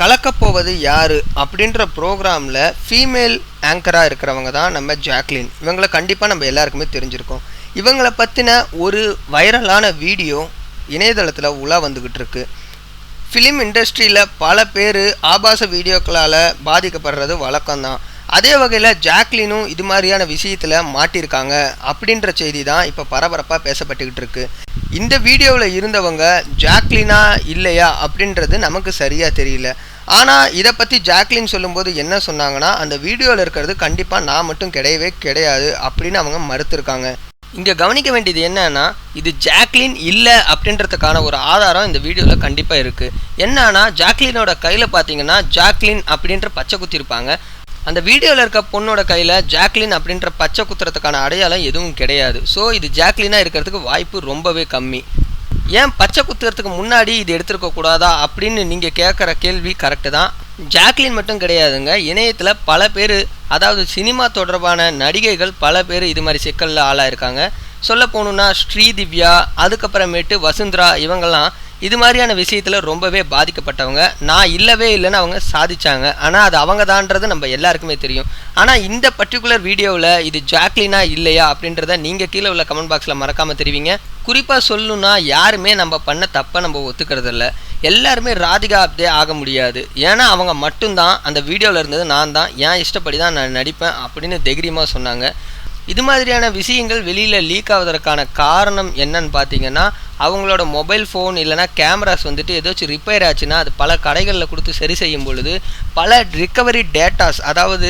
கலக்கப்போவது யார் அப்படின்ற ப்ரோக்ராமில் ஃபீமேல் ஆங்கராக இருக்கிறவங்க தான் நம்ம ஜாக்லின் இவங்களை கண்டிப்பாக நம்ம எல்லாருக்குமே தெரிஞ்சிருக்கோம். இவங்களை பற்றின ஒரு வைரலான வீடியோ இணையதளத்தில் உலா வந்துக்கிட்டு இருக்கு. ஃபிலிம் இண்டஸ்ட்ரியில் பல பேர் ஆபாச வீடியோக்களால் பாதிக்கப்படுறது வழக்கம்தான் அதே வகையில் ஜாக்லினும் இது மாதிரியான விஷயத்தில் மாட்டியிருக்காங்க அப்படின்ற செய்தி தான் இப்போ பரபரப்பாக பேசப்பட்டுக்கிட்டு இருக்கு. இந்த வீடியோவில் இருந்தவங்க ஜாக்லினா இல்லையா அப்படின்றது நமக்கு சரியாக தெரியல. ஆனால் இதை பற்றி ஜாக்லின் சொல்லும்போது என்ன சொன்னாங்கன்னா அந்த வீடியோவில் இருக்கிறது கண்டிப்பாக நான் மட்டும் கிடையவே கிடையாது அப்படின்னு அவங்க மறுத்துருக்காங்க. இங்கே கவனிக்க வேண்டியது என்னன்னா இது ஜாக்லின் இல்லை அப்படின்றதுக்கான ஒரு ஆதாரம் இந்த வீடியோவில் கண்டிப்பாக இருக்குது என்னன்னா ஜாக்லினோட கையில் பார்த்தீங்கன்னா ஜாக்லின் அப்படின்ற பச்சை குத்திருப்பாங்க அந்த வீடியோவில் இருக்க பொண்ணோட கையில் ஜாக்லின் அப்படின்ற பச்சை குத்துறதுக்கான அடையாளம் எதுவும் கிடையாது. ஸோ இது ஜாக்லினாக இருக்கிறதுக்கு வாய்ப்பு ரொம்பவே கம்மி. ஏன் பச்சை குத்துறதுக்கு முன்னாடி இது எடுத்துருக்க கூடாதா அப்படின்னு நீங்கள் கேட்குற கேள்வி கரெக்டு தான். ஜாக்லின் மட்டும் கிடையாதுங்க. இணையத்தில் பல பேர் அதாவது சினிமா தொடர்பான நடிகைகள் பல பேர் இது மாதிரி சிக்கலில் ஆளாயிருக்காங்க. சொல்ல போகணுன்னா ஸ்ரீதிவ்யா அதுக்கப்புறமேட்டு வசுந்தரா இவங்கெல்லாம் இது மாதிரியான விஷயத்தில் ரொம்பவே பாதிக்கப்பட்டவங்க. நான் இல்லவே இல்லைன்னு அவங்க சாதிச்சாங்க. ஆனால் அது அவங்க தான்றது நம்ம எல்லாருக்குமே தெரியும். ஆனால் இந்த பர்டிகுலர் வீடியோவில் இது ஜாக்லினா இல்லையா அப்படின்றத நீங்கள் கீழே உள்ள கமெண்ட் பாக்ஸில் மறக்காமல் தெரிவிங்க. குறிப்பாக சொல்லணும்னா யாருமே நம்ம பண்ண தப்பை நம்ம ஒத்துக்கிறது இல்லை எல்லாருமே ராதிகா அப்டே ஆக முடியாது. ஏன்னா அவங்க மட்டும்தான் அந்த வீடியோவில் இருந்தது நான் தான் என் இஷ்டப்படி தான் நான் நடிப்பேன் அப்படின்னு தைரியமாக சொன்னாங்க. இது மாதிரியான விஷயங்கள் வெளியில் லீக் ஆவதற்கான காரணம் என்னன்னு பார்த்தீங்கன்னா அவங்களோட மொபைல் ஃபோன் இல்லைனா கேமராஸ் வந்துட்டு ஏதாச்சும் ரிப்பேர் ஆச்சுன்னா அது பல கடைகளில் கொடுத்து சரி செய்யும் பொழுது பல ரிக்கவரி டேட்டாஸ் அதாவது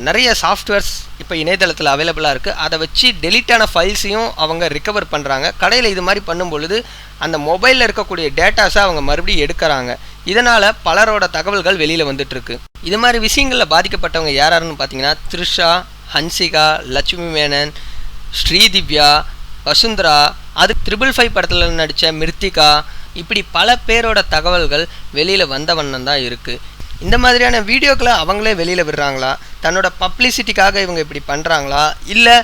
நிறைய சாஃப்ட்வேர்ஸ் இப்போ இணையதளத்தில் அவைலபிளாக இருக்குது அதை வச்சு டெலிட்டான ஃபைல்ஸையும் அவங்க ரிக்கவர் பண்ணுறாங்க கடையில் இது மாதிரி பண்ணும்பொழுது அந்த மொபைலில் இருக்கக்கூடிய டேட்டாஸை அவங்க மறுபடியும் எடுக்கிறாங்க. இதனால் பலரோட தகவல்கள் வெளியில் வந்துட்டுருக்கு இது மாதிரி விஷயங்களில் பாதிக்கப்பட்டவங்க யார் யாருன்னு பார்த்தீங்கன்னா த்ரிஷா ஹன்சிகா லட்சுமி மேனன் ஸ்ரீதிவ்யா வசுந்தரா அது த்ரிபிள் ஃபைவ் படத்தில் நடித்த மிருத்திகா இப்படி பல பேரோட தகவல்கள் வெளியில் வந்த வண்ணம் தான் இருக்குது இந்த மாதிரியான வீடியோக்களை அவங்களே வெளியில் விடுறாங்களா? தன்னோட பப்ளிசிட்டிக்காக இவங்க இப்படி பண்ணுறாங்களா இல்லை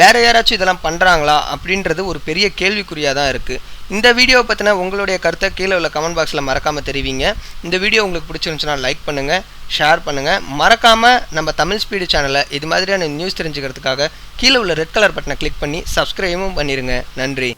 வேறு யாராச்சும் இதெல்லாம் பண்ணுறாங்களா அப்படின்றது ஒரு பெரிய கேள்விக்குறியாக தான் இருக்குது இந்த வீடியோவை பற்றின உங்களுடைய கருத்தை கீழே உள்ள கமெண்ட் பாக்ஸில் மறக்காமல் தெரிவிங்க. இந்த வீடியோ உங்களுக்கு பிடிச்சிருந்துச்சுன்னா லைக் பண்ணுங்கள் ஷேர் பண்ணுங்கள் மறக்காமல் நம்ம தமிழ் ஸ்பீடு சேனலை இது மாதிரியான நியூஸ் தெரிஞ்சுக்கிறதுக்காக கீழே உள்ள ரெட் கலர் பட்டனை கிளிக் பண்ணி சப்ஸ்கிரைபும் பண்ணிடுங்க நன்றி.